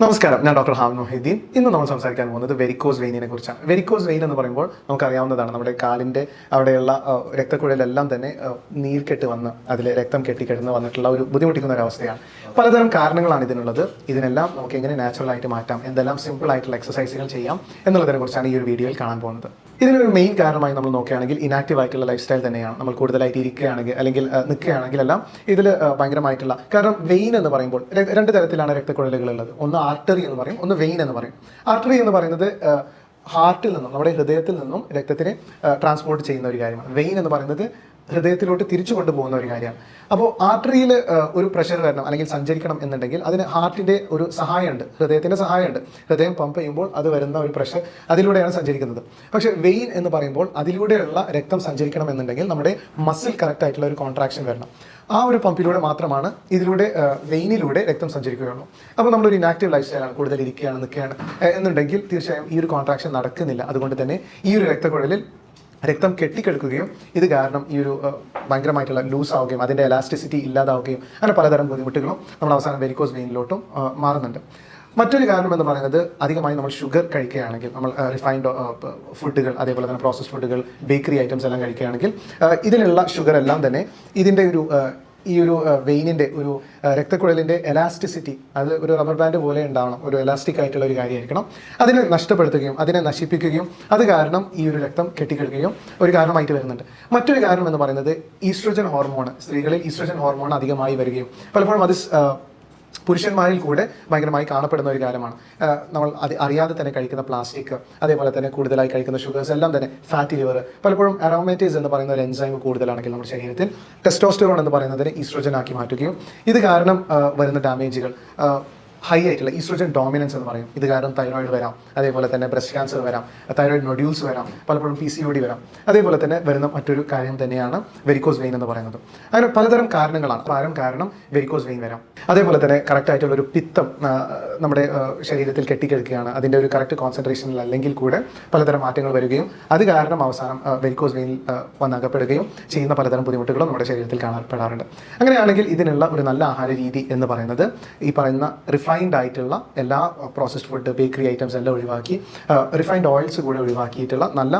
നമസ്കാരം ഞാൻ doctor Ham Mohiuddin. ഇന്ന് നമ്മൾ സംസാരിക്കാൻ പോകുന്നത് വെരിക്കോസ് വെയിനിനെ കുറിച്ചാണ്. വെരിക്കോസ് വെയിൻ എന്ന് പറയുമ്പോൾ നമുക്കറിയാവുന്നതാണ് നമ്മുടെ കാലിന്റെ അവിടെയുള്ള രക്തക്കുഴലെല്ലാം തന്നെ നീർക്കെട്ട് വന്ന് അതിൽ രക്തം കെട്ടിക്കിടന്ന് വന്നിട്ടുള്ള ഒരു ബുദ്ധിമുട്ടിക്കുന്ന ഒരു അവസ്ഥയാണ്. പലതരം കാരണങ്ങളാണ് ഇതിനുള്ളത്. ഇതിനെല്ലാം നമുക്ക് എങ്ങനെ നാച്ചുറൽ ആയിട്ട് മാറ്റാം എന്തെല്ലാം സിമ്പിൾ ആയിട്ടുള്ള എക്സസൈസുകൾ ചെയ്യാം എന്നുള്ളതിനെ കുറിച്ചാണ് ഈ ഒരു വീഡിയോയിൽ കാണാൻ പോകുന്നത്. ഇതിനൊരു മെയിൻ കാരണമായി നമ്മൾ നോക്കുകയാണെങ്കിൽ ഇനാക്റ്റീവ് ആയിട്ടുള്ള ലൈഫ് സ്റ്റൈൽ തന്നെയാണ്. നമ്മൾ കൂടുതലായിട്ട് ഇരിക്കുകയാണെങ്കിൽ അല്ലെങ്കിൽ നിൽക്കുകയാണെങ്കിൽ എല്ലാം ഇതിൽ ഭയങ്കരമായിട്ടുള്ള കാരണം വെയിൻ എന്ന് പറയുമ്പോൾ രണ്ട് തരത്തിലാണ് രക്തക്കുഴലുകൾ ഉള്ളത്. ഒന്ന് ആർട്ടറി എന്ന് പറയും ഒന്ന് വെയിൻ എന്ന് പറയും. ആർട്ടറി എന്ന് പറയുന്നത് ഹാർട്ടിൽ നിന്നും നമ്മുടെ ഹൃദയത്തിൽ നിന്നും രക്തത്തിനെ ട്രാൻസ്പോർട്ട് ചെയ്യുന്ന ഒരു കാര്യമാണ്. വെയിൻ എന്ന് പറയുന്നത് ഹൃദയത്തിലോട്ട് തിരിച്ചു കൊണ്ടുപോകുന്ന ഒരു കാര്യമാണ്. അപ്പോൾ ആർട്ടറിയിൽ ഒരു പ്രഷർ വരണം അല്ലെങ്കിൽ സഞ്ചരിക്കണം എന്നുണ്ടെങ്കിൽ അതിന് ഹാർട്ടിന്റെ ഒരു സഹായമുണ്ട്. ഹൃദയത്തിന്റെ സഹായമുണ്ട്. ഹൃദയം പമ്പ് ചെയ്യുമ്പോൾ അത് വരുന്ന ഒരു പ്രഷർ അതിലൂടെയാണ് സഞ്ചരിക്കുന്നത്. പക്ഷേ വെയിൻ എന്ന് പറയുമ്പോൾ അതിലൂടെയുള്ള രക്തം സഞ്ചരിക്കണം എന്നുണ്ടെങ്കിൽ നമ്മുടെ മസിൽ കറക്റ്റ് ആയിട്ടുള്ള ഒരു കോൺട്രാക്ഷൻ വരണം. ആ ഒരു പമ്പിലൂടെ മാത്രമാണ് ഇതിലൂടെ വെയിനിലൂടെ രക്തം സഞ്ചരിക്കുകയുള്ളൂ. അപ്പോൾ നമ്മളൊരു ഇനാക്റ്റീവ് ലൈഫ് സ്റ്റൈലാണ് കൂടുതൽ ഇരിക്കുകയാണ് നിൽക്കുകയാണ്. എന്നുണ്ടെങ്കിൽ തീർച്ചയായും ഈ ഒരു കോൺട്രാക്ഷൻ നടക്കുന്നില്ല. അതുകൊണ്ട് തന്നെ ഈ ഒരു രക്തക്കുഴലിൽ രക്തം കെട്ടിക്കെടുക്കുകയും ഇത് കാരണം ഈ ഒരു ഭയങ്കരമായിട്ടുള്ള ലൂസ് ആവുകയും അതിന്റെ എലാസ്റ്റിസിറ്റി ഇല്ലാതാവുകയും അങ്ങനെ പലതരം ബുദ്ധിമുട്ടുകളും നമ്മൾ അവസാനം വെരിക്കോസ് വെയിനിലോട്ടും മാറുന്നുണ്ട്. മറ്റൊരു കാരണം എന്ന് പറയുന്നത് അധികമായി നമ്മൾ ഷുഗർ കഴിക്കുകയാണെങ്കിൽ നമ്മൾ റിഫൈൻഡ് ഫുഡുകൾ അതേപോലെ തന്നെ പ്രോസസ്ഡ് ഫുഡുകൾ ബേക്കറി ഐറ്റംസ് എല്ലാം കഴിക്കുകയാണെങ്കിൽ ഇതിലുള്ള ഷുഗർ എല്ലാം തന്നെ ഇതിന്റെ ഒരു ഈ ഒരു വെയിനിന്റെ ഒരു രക്തക്കുഴലിന്റെ എലാസ്റ്റിസിറ്റി അത് ഒരു റബ്ബർ ബാൻഡ് പോലെ ഉണ്ടാവണം. ഒരു എലാസ്റ്റിക് ആയിട്ടുള്ള ഒരു കാര്യമായിരിക്കണം. അതിനെ നഷ്ടപ്പെടുത്തുകയും അതിനെ നശിപ്പിക്കുകയും അത് കാരണം ഈ ഒരു രക്തം കെട്ടിക്കിടക്കുകയും ഒരു കാരണമായിട്ട് വരുന്നുണ്ട്. മറ്റൊരു കാരണം എന്ന് പറയുന്നത് ഈസ്ട്രോജൻ ഹോർമോൺ സ്ത്രീകളിൽ ഈസ്ട്രോജൻ ഹോർമോൺ അധികമായി വരികയും പലപ്പോഴും അത് പുരുഷന്മാരിൽ കൂടെ ഭയങ്കരമായി കാണപ്പെടുന്ന ഒരു കാര്യമാണ്. നമ്മൾ അത് അറിയാതെ തന്നെ കഴിക്കുന്ന പ്ലാസ്റ്റിക് അതേപോലെ തന്നെ കൂടുതലായി കഴിക്കുന്ന ഷുഗേഴ്സ് എല്ലാം തന്നെ ഫാറ്റി ലിവർ പലപ്പോഴും അറോമേറ്റീസ് എന്ന് പറയുന്ന ഒരു എൻസൈം കൂടുതലാണെങ്കിൽ നമ്മുടെ ശരീരത്തിൽ ടെസ്റ്റോസ്റ്ററോൺ എന്ന് പറയുന്നതിനെ ഈസ്ട്രോജൻ ആക്കി മാറ്റുകയും ഇത് കാരണം വരുന്ന ഡാമേജുകൾ ഹൈ ആയിട്ടുള്ള ഈസ്ട്രോജൻ ഡോമിനൻസ് എന്ന് പറയും. ഇത് കാരണം തൈറോയിഡ് വരാം. അതേപോലെ തന്നെ ബ്രസ്റ്റ് ക്യാൻസർ വരാം. തൈറോയിഡ് നൊഡ്യൂൾസ് വരാം. പലപ്പോഴും പി സി ഒ ഡി വരാം. അതേപോലെ തന്നെ വരുന്ന മറ്റൊരു കാര്യം തന്നെയാണ് വെരിക്കോസ് വെയിൻ എന്ന് പറയുന്നത്. അങ്ങനെ പലതരം കാരണങ്ങളാണ്. ഭാരം കാരണം വെരിക്കോസ് വെയിൻ വരാം. അതേപോലെ തന്നെ കറക്റ്റ് ആയിട്ടുള്ള ഒരു പിത്തം നമ്മുടെ ശരീരത്തിൽ കെട്ടിക്കിടക്കുകയാണ്. അതിന്റെ ഒരു കറക്റ്റ് കോൺസെൻട്രേഷനിൽ അല്ലെങ്കിൽ കൂടെ പലതരം മാറ്റങ്ങൾ വരികയും അത് കാരണം അവസാനം വെരിക്കോസ് വെയിനിൽ വന്നകപ്പെടുകയും ചെയ്യുന്ന പലതരം ബുദ്ധിമുട്ടുകളും നമ്മുടെ ശരീരത്തിൽ കാണപ്പെടാറുണ്ട്. അങ്ങനെയാണെങ്കിൽ ഇതിനുള്ള ഒരു നല്ല ആഹാര രീതി എന്ന് പറയുന്നത് ഈ പറയുന്ന റിഫൈൻഡ് ആയിട്ടുള്ള എല്ലാ പ്രോസസ്ഡ് ഫുഡ് ബേക്കറി ഐറ്റംസ് എല്ലാം ഒഴിവാക്കി റിഫൈൻഡ് ഓയിൽസ് കൂടെ ഒഴിവാക്കിയിട്ടുള്ള നല്ല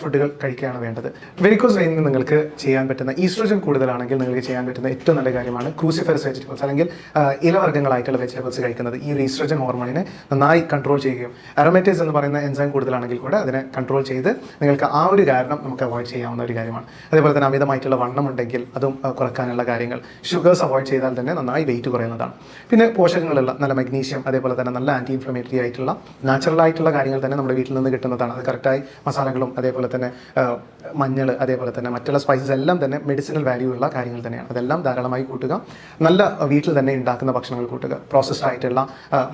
ഫുഡുകൾ കഴിക്കുകയാണ് വേണ്ടത്. വെരിക്കോസ് വെയിൻ നിങ്ങൾക്ക് ചെയ്യാൻ പറ്റുന്ന ഈസ്ട്രോജൻ കൂടുതലാണെങ്കിൽ നിങ്ങൾക്ക് ചെയ്യാൻ പറ്റുന്ന ഏറ്റവും നല്ല കാര്യമാണ് ക്രൂസിഫെറസ് വെജിറ്റബിൾസ് അല്ലെങ്കിൽ ആ, ഇലവർഗങ്ങളായിട്ടുള്ള വെജിറ്റബിൾസ് കഴിക്കുന്നത്. ഈ ഈസ്ട്രോജൻ ഹോർമോണിനെ നന്നായി കൺട്രോൾ ചെയ്യുകയും അറോമേറ്റേസ് എന്ന് പറയുന്ന എൻസൈം കൂടുതലാണെങ്കിൽ കൂടെ അതിനെ കൺട്രോൾ ചെയ്ത് നിങ്ങൾക്ക് ആ ഒരു കാരണം നമുക്ക് അവോയ്ഡ് ചെയ്യാവുന്ന ഒരു കാര്യമാണ്. അതേപോലെ തന്നെ അമിതമായിട്ടുള്ള വണ്ണം ഉണ്ടെങ്കിൽ അതും കുറക്കാനുള്ള കാര്യങ്ങൾ. ഷുഗേഴ്സ് അവോയ്ഡ് ചെയ്താൽ തന്നെ നന്നായി വെയിറ്റ് കുറയുന്നതാണ്. പിന്നെ പോഷകങ്ങളുള്ള നല്ല മഗ്നീഷ്യം അതേപോലെ തന്നെ നല്ല ആന്റി ഇൻഫ്ലമേറ്ററി ആയിട്ടുള്ള നാച്ചുറൽ ആയിട്ടുള്ള കാര്യങ്ങൾ തന്നെ നമ്മുടെ വീട്ടിൽ നിന്ന് കിട്ടുന്നതാണ്. അത് കറക്റ്റായി മസാലകളും അതേപോലെ തന്നെ മഞ്ഞൾ അതേപോലെ തന്നെ മറ്റുള്ള സ്പൈസസ് എല്ലാം തന്നെ മെഡിസിനൽ വാല്യൂ ഉള്ള കാര്യങ്ങൾ തന്നെയാണ്. അതെല്ലാം ധാരാളമായി കൂട്ടുക. നല്ല വീട്ടിൽ തന്നെ ഉണ്ടാക്കുന്ന ഭക്ഷണങ്ങൾ കൂട്ടുക. പ്രോസസ്ഡ് ആയിട്ടുള്ള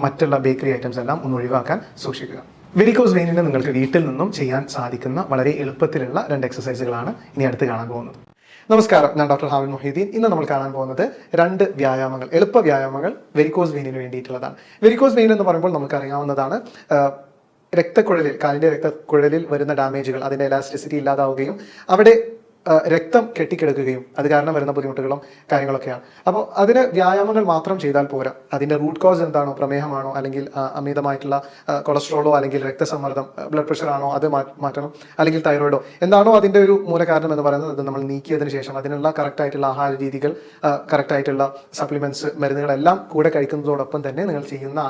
മറ്റുള്ള ബേക്കറി ഐറ്റംസ് എല്ലാം ഒന്ന് ഒഴിവാക്കാൻ സൂക്ഷിക്കുക. വെരിക്കോസ് വെയിനിന് നിങ്ങൾക്ക് വീട്ടിൽ നിന്നും ചെയ്യാൻ സാധിക്കുന്ന വളരെ എളുപ്പത്തിലുള്ള രണ്ട് എക്സസൈസുകളാണ് ഇനി അടുത്ത് കാണാൻ പോകുന്നത്. നമസ്കാരം ഞാൻ ഡോക്ടർ ഹാമിൻ മൊഹീദ്ദീൻ ഇന്ന് നമ്മൾ കാണാൻ പോകുന്നത് രണ്ട് വ്യായാമങ്ങൾ എളുപ്പ വ്യായാമങ്ങൾ വെരിക്കോസ് വെയിനിന് വേണ്ടിയിട്ടുള്ളതാണ്. വെരിക്കോസ് വെയിൻ എന്ന് പറയുമ്പോൾ നമുക്കറിയാവുന്നതാണ് രക്തക്കുഴലിൽ കാലിന്റെ രക്തക്കുഴലിൽ വരുന്ന ഡാമേജുകൾ അതിന്റെ എലാസ്റ്റിസിറ്റി ഇല്ലാതാവുകയും അവിടെ രക്തം കെട്ടിക്കിടക്കുകയും അത് കാരണം വരുന്ന ബുദ്ധിമുട്ടുകളും കാര്യങ്ങളൊക്കെയാണ്. അപ്പോൾ അതിന് വ്യായാമങ്ങൾ മാത്രം ചെയ്താൽ പോരാ. അതിന്റെ റൂട്ട് കോസ് എന്താണോ പ്രമേഹമാണോ അല്ലെങ്കിൽ അമിതമായിട്ടുള്ള കൊളസ്ട്രോളോ അല്ലെങ്കിൽ രക്തസമ്മർദ്ദം ബ്ലഡ് പ്രഷറാണോ അത് മാറ്റണം അല്ലെങ്കിൽ തൈറോയിഡോ എന്താണോ അതിന്റെ ഒരു മൂലകാരണം എന്ന് പറയുന്നത് അത് നമ്മൾ നീക്കിയതിന് ശേഷം അതിനുള്ള കറക്റ്റായിട്ടുള്ള ആഹാര രീതികൾ കറക്റ്റായിട്ടുള്ള സപ്ലിമെന്റ്സ് മരുന്നുകളെല്ലാം കൂടെ കഴിക്കുന്നതോടൊപ്പം തന്നെ നിങ്ങൾ ചെയ്യുന്ന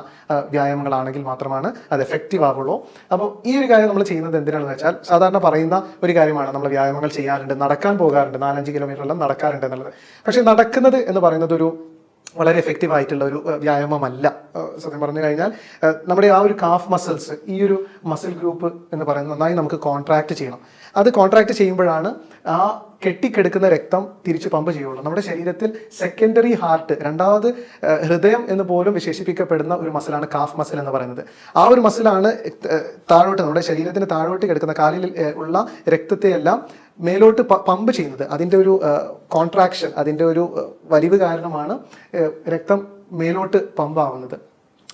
വ്യായാമങ്ങളാണെങ്കിൽ മാത്രമാണ് അത് എഫക്റ്റീവ് ആവുള്ളൂ. അപ്പോൾ ഈ ഒരു കാര്യം നമ്മൾ ചെയ്യുന്നത് എന്തിനാണെന്ന് വെച്ചാൽ സാധാരണ പറയുന്ന ഒരു കാര്യമാണ് നമ്മൾ വ്യായാമങ്ങൾ ചെയ്യാറുണ്ട്. നടക്കാൻ പോകാറുണ്ട്. നാലഞ്ച് കിലോമീറ്റർ എല്ലാം നടക്കാറുണ്ട് എന്നുള്ളത്. പക്ഷേ നടക്കുന്നത് എന്ന് പറയുന്നത് ഒരു വളരെ എഫക്റ്റീവ് ആയിട്ടുള്ള ഒരു വ്യായാമമല്ല. സത്യം പറഞ്ഞു കഴിഞ്ഞാൽ നമ്മുടെ ആ ഒരു കാഫ് മസിൽസ് ഈ ഒരു മസിൽ ഗ്രൂപ്പ് എന്ന് പറയുന്നത് നന്നായി നമുക്ക് കോൺട്രാക്ട് ചെയ്യണം. അത് കോൺട്രാക്ട് ചെയ്യുമ്പോഴാണ് ആ കെട്ടിക്കെടുക്കുന്ന രക്തം തിരിച്ച് പമ്പ് ചെയ്യുള്ളൂ. നമ്മുടെ ശരീരത്തിൽ സെക്കൻഡറി ഹാർട്ട് രണ്ടാമത് ഹൃദയം എന്ന് പോലും വിശേഷിപ്പിക്കപ്പെടുന്ന ഒരു മസിലാണ് കാഫ് മസിൽ എന്ന് പറയുന്നത്. ആ ഒരു മസിലാണ് താഴോട്ട് നമ്മുടെ ശരീരത്തിന് താഴോട്ട് കിടക്കുന്ന കാലിൽ ഉള്ള രക്തത്തെ എല്ലാം മേലോട്ട് പമ്പ് ചെയ്യുന്നത് അതിന്റെ ഒരു കോൺട്രാക്ഷൻ അതിന്റെ ഒരു വലിവ് കാരണമാണ് രക്തം മേലോട്ട് പമ്പ് ആവുന്നത്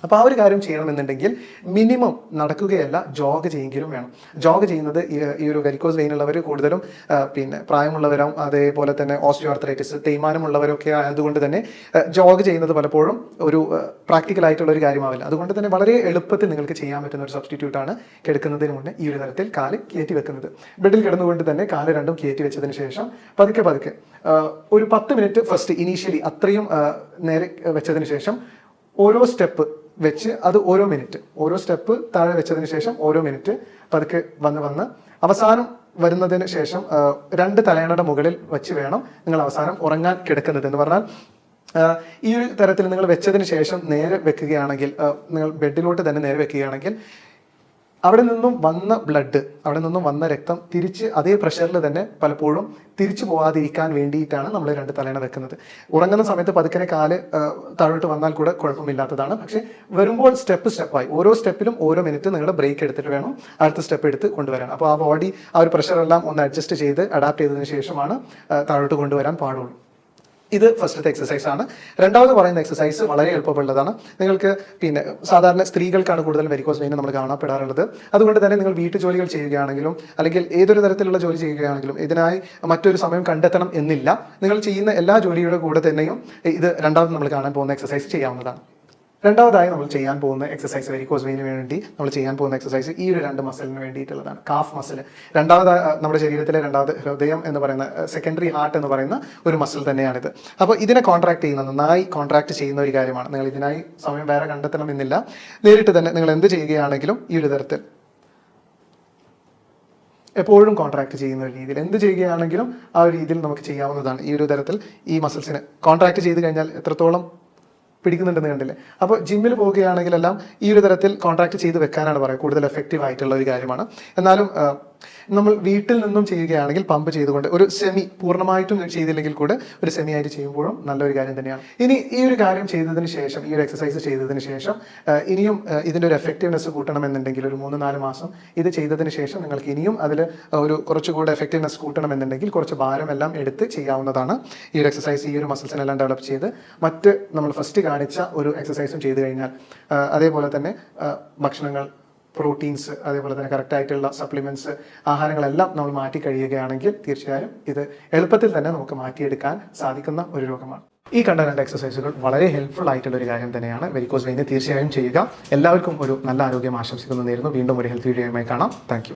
അപ്പോൾ ആ ഒരു കാര്യം ചെയ്യണമെന്നുണ്ടെങ്കിൽ മിനിമം നടക്കുകയല്ല ജോഗ് ചെയ്യെങ്കിലും വേണം. ജോഗ് ചെയ്യുന്നത് ഈ ഒരു വെരിക്കോസ് വെയിനുള്ളവർ കൂടുതലും പിന്നെ പ്രായമുള്ളവരും അതേപോലെ തന്നെ ഓസ്റ്റിയോആർത്രൈറ്റിസ് തേയ്മാനമുള്ളവരൊക്കെ ആയതുകൊണ്ട് തന്നെ ജോഗ് ചെയ്യുന്നത് പലപ്പോഴും ഒരു പ്രാക്ടിക്കൽ ആയിട്ടുള്ള ഒരു കാര്യമാവില്ല. അതുകൊണ്ട് തന്നെ വളരെ എളുപ്പത്തിൽ നിങ്ങൾക്ക് ചെയ്യാൻ പറ്റുന്ന ഒരു സബ്സ്റ്റിറ്റ്യൂട്ട് ആണ് കിടക്കുന്നതിന് മുന്നേ ഈ ഒരു തരത്തിൽ കാൽ കയറ്റി വെക്കുന്നത്. ബെഡിൽ കിടന്നുകൊണ്ട് തന്നെ കാൽ രണ്ടും കയറ്റി വെച്ചതിന് ശേഷം പതുക്കെ പതുക്കെ ഒരു പത്ത് മിനിറ്റ് ഫസ്റ്റ് ഇനീഷ്യലി അത്രയും നേരെ വെച്ചതിന് ശേഷം ഓരോ സ്റ്റെപ്പ് വെച്ച് അത് ഓരോ മിനിറ്റ്. ഓരോ സ്റ്റെപ്പ് താഴെ വെച്ചതിന് ശേഷം ഓരോ മിനിറ്റ് പതുക്കെ വന്ന് വന്ന്. അവസാനം വരുന്നതിന് ശേഷം രണ്ട് തലയണയുടെ മുകളിൽ വെച്ച് വേണം നിങ്ങൾ അവസാനം ഉറങ്ങാൻ കിടക്കുന്നത് എന്ന് പറഞ്ഞാൽ. ഈ ഒരു തരത്തിൽ നിങ്ങൾ വെച്ചതിന് ശേഷം നേരെ വെക്കുകയാണെങ്കിൽ നിങ്ങൾ ബെഡിലോട്ട് തന്നെ നേരെ വെക്കുകയാണെങ്കിൽ അവിടെ നിന്നും വന്ന ബ്ലഡ് അവിടെ നിന്നും വന്ന രക്തം തിരിച്ച് അതേ പ്രഷറിൽ തന്നെ പലപ്പോഴും തിരിച്ചു പോകാതിരിക്കാൻ വേണ്ടിയിട്ടാണ് നമ്മൾ രണ്ട് തലേണ വെക്കുന്നത്. ഉറങ്ങുന്ന സമയത്ത് പതുക്കനെ കാൽ താഴോട്ട് വന്നാൽ കൂടെ കുഴപ്പമില്ലാത്തതാണ്. പക്ഷേ വരുമ്പോൾ സ്റ്റെപ്പ് സ്റ്റെപ്പായി ഓരോ സ്റ്റെപ്പിലും ഓരോ മിനിറ്റ് നിങ്ങൾ ബ്രേക്ക് എടുത്തിട്ട് വേണം അടുത്ത സ്റ്റെപ്പ് എടുത്ത് കൊണ്ടുവരാൻ. അപ്പോൾ ആ ബോഡി ആ ഒരു പ്രഷറെല്ലാം ഒന്ന് അഡ്ജസ്റ്റ് ചെയ്ത് അഡാപ്റ്റ് ചെയ്തതിന് ശേഷമാണ് താഴോട്ട് കൊണ്ടുവരാൻ പാടുള്ളൂ. ഇത് ഫസ്റ്റത്തെ എക്സസൈസ് ആണ്. രണ്ടാമത് പറയുന്ന എക്സസൈസ് വളരെ എളുപ്പമുള്ളതാണ്. നിങ്ങൾക്ക് പിന്നെ സാധാരണ സ്ത്രീകൾക്കാണ് കൂടുതൽ വെരിക്കോസ് വെയിൻ നമ്മൾ കാണപ്പെടാറുള്ളത്. അതുകൊണ്ട് തന്നെ നിങ്ങൾ വീട്ടു ജോലികൾ ചെയ്യുകയാണെങ്കിലും അല്ലെങ്കിൽ ഏതൊരു തരത്തിലുള്ള ജോലി ചെയ്യുകയാണെങ്കിലും ഇതിനായി മറ്റൊരു സമയം കണ്ടെത്തണം എന്നില്ല. നിങ്ങൾ ചെയ്യുന്ന എല്ലാ ജോലിയുടെ കൂടെ തന്നെയും ഇത് രണ്ടാമത് നമ്മൾ കാണാൻ പോകുന്ന എക്സസൈസ് ചെയ്യാവുന്നതാണ്. രണ്ടാമതായി നമ്മൾ ചെയ്യാൻ പോകുന്ന എക്സസൈസ് വെരിക്കോസ് വെയിന് വേണ്ടി നമ്മൾ ചെയ്യാൻ പോകുന്ന എക്സസൈസ് ഈ ഒരു രണ്ട് മസിലിന് വേണ്ടിയിട്ടുള്ളതാണ്. കാഫ് മസിൽ രണ്ടാമത് നമ്മുടെ ശരീരത്തിലെ രണ്ടാമത് ഹൃദയം എന്ന് പറയുന്ന സെക്കൻഡറി ഹാർട്ട് എന്ന് പറയുന്ന ഒരു മസിൽ തന്നെയാണിത്. അപ്പോൾ ഇതിനെ കോൺട്രാക്ട് ചെയ്യുന്ന നന്നായി കോൺട്രാക്ട് ചെയ്യുന്ന ഒരു കാര്യമാണ്. നിങ്ങൾ ഇതിനായി സമയം വേറെ കണ്ടെത്തണമെന്നില്ല. നേരിട്ട് തന്നെ നിങ്ങൾ എന്ത് ചെയ്യുകയാണെങ്കിലും ഈ ഒരു തരത്തിൽ എപ്പോഴും കോൺട്രാക്ട് ചെയ്യുന്ന ഒരു രീതിയിൽ എന്ത് ചെയ്യുകയാണെങ്കിലും ആ ഒരു രീതിയിൽ നമുക്ക് ചെയ്യാവുന്നതാണ് ഈ ഒരു തരത്തിൽ ഈ മസിൽസിനെ കോൺട്രാക്ട് ചെയ്ത് കഴിഞ്ഞാൽ എത്രത്തോളം പിടിക്കുന്നുണ്ടെന്ന് കണ്ടില്ലേ? അപ്പോൾ ജിമ്മിൽ പോവുകയാണെങ്കിലെല്ലാം ഈ ഒരു തരത്തിൽ കോൺട്രാക്ട് ചെയ്ത് വെക്കാനാണ് പറയുക. കൂടുതൽ എഫക്റ്റീവ് ആയിട്ടുള്ള ഒരു കാര്യമാണ്. എന്നാലും നമ്മൾ വീട്ടിൽ നിന്നും ചെയ്യുകയാണെങ്കിൽ പമ്പ് ചെയ്തുകൊണ്ട് ഒരു സെമി പൂർണമായിട്ടും ചെയ്തില്ലെങ്കിൽ കൂടെ ഒരു സെമി ആയിട്ട് ചെയ്യുമ്പോഴും നല്ലൊരു കാര്യം തന്നെയാണ്. ഇനി ഈ ഒരു കാര്യം ചെയ്തതിന് ശേഷം ഈ ഒരു എക്സസൈസ് ചെയ്തതിന് ശേഷം ഇനിയും ഇതിന്റെ ഒരു എഫക്റ്റീവ്നെസ് കൂട്ടണമെന്നുണ്ടെങ്കിൽ ഒരു മൂന്ന് നാല് മാസം ഇത് ചെയ്തതിന് ശേഷം നിങ്ങൾക്ക് ഇനിയും അതിൽ ഒരു കുറച്ചുകൂടെ എഫക്റ്റീവ്നെസ് കൂട്ടണമെന്നുണ്ടെങ്കിൽ കുറച്ച് ഭാരമെല്ലാം എടുത്ത് ചെയ്യാവുന്നതാണ് ഈ ഒരു എക്സസൈസ് ഈ ഒരു മസിൽസിനെല്ലാം ഡെവലപ്പ് ചെയ്ത്. മറ്റ് നമ്മൾ ഫസ്റ്റ് കാണിച്ച ഒരു എക്സസൈസും ചെയ്തു കഴിഞ്ഞാൽ അതേപോലെ തന്നെ ഭക്ഷണങ്ങൾ പ്രോട്ടീൻസ് അതേപോലെ തന്നെ കറക്റ്റ് ആയിട്ടുള്ള സപ്ലിമെന്റ്സ് ആഹാരങ്ങളെല്ലാം നമ്മൾ മാറ്റി കഴിയുകയാണെങ്കിൽ തീർച്ചയായും ഇത് എളുപ്പത്തിൽ തന്നെ നമുക്ക് മാറ്റിയെടുക്കാൻ സാധിക്കുന്ന ഒരു രോഗമാണ്. ഈ കണ്ട രണ്ട് എക്സസൈസുകൾ വളരെ ഹെൽപ്ഫുൾ ആയിട്ടുള്ള ഒരു കാര്യം തന്നെയാണ്. വെരിക്കോസ് വെയിന് തീർച്ചയായും ചെയ്യുക. എല്ലാവർക്കും ഒരു നല്ല ആരോഗ്യം ആശംസിക്കുന്നു നേരുന്നു. വീണ്ടും ഒരു ഹെൽത്ത് വീഡിയോയുമായി കാണാം. താങ്ക്